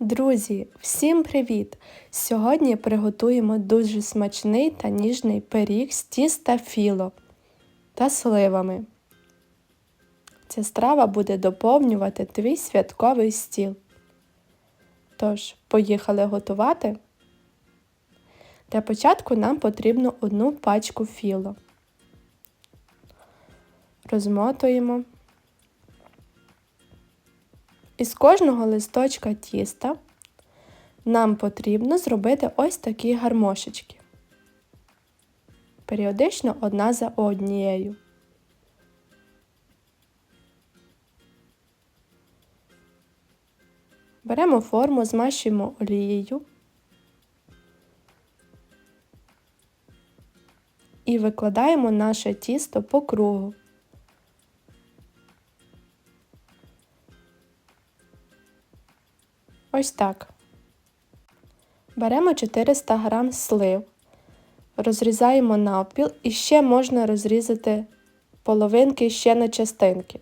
Друзі, всім привіт! Сьогодні приготуємо дуже смачний та ніжний пиріг з тіста філо та сливами. Ця страва буде доповнювати твій святковий стіл. Тож, поїхали готувати. Для початку нам потрібно одну пачку філо. Розмотуємо. Із кожного листочка тіста нам потрібно зробити ось такі гармошечки. Періодично одна за однією. Беремо форму, змащуємо олією і викладаємо наше тісто по кругу. Ось так. Беремо 400 г слив, розрізаємо навпіл і ще можна розрізати половинки ще на частинки.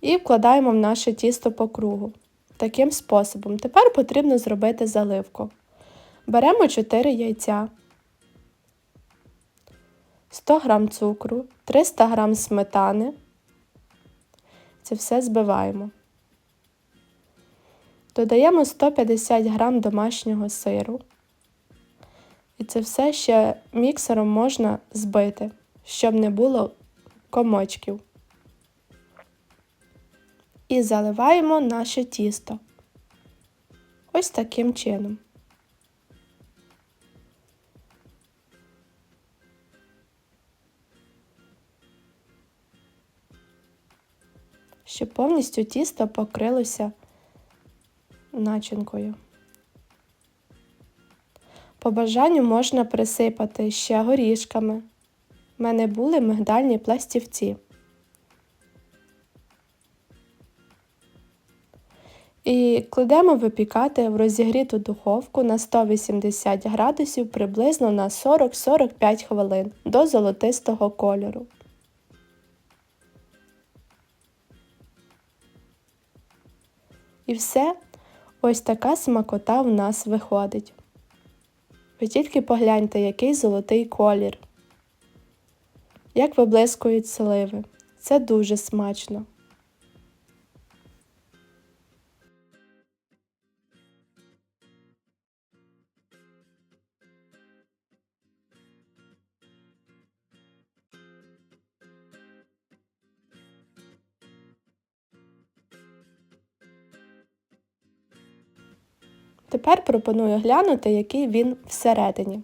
І вкладаємо в наше тісто по кругу. Таким способом. Тепер потрібно зробити заливку. Беремо 4 яйця, 100 г цукру, 300 г сметани. Це все збиваємо. Додаємо 150 г домашнього сиру. І це все ще міксером можна збити, щоб не було комочків. І заливаємо наше тісто. Ось таким чином. Щоб повністю тісто покрилося начинкою. По бажанню можна присипати ще горішками. У мене були мигдальні пластівці. І кладемо випікати в розігріту духовку на 180 градусів приблизно на 40-45 хвилин до золотистого кольору. І все Ось така смакота в нас виходить. Ви тільки погляньте, який золотий колір. Як виблискують сливи. Це дуже смачно. Тепер пропоную глянути, який він всередині.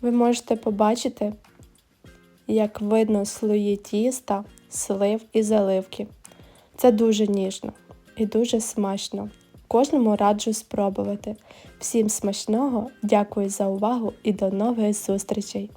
Ви можете побачити, як видно слої тіста, слив і заливки. Це дуже ніжно і дуже смачно. Кожному раджу спробувати. Всім смачного, дякую за увагу і до нових зустрічей!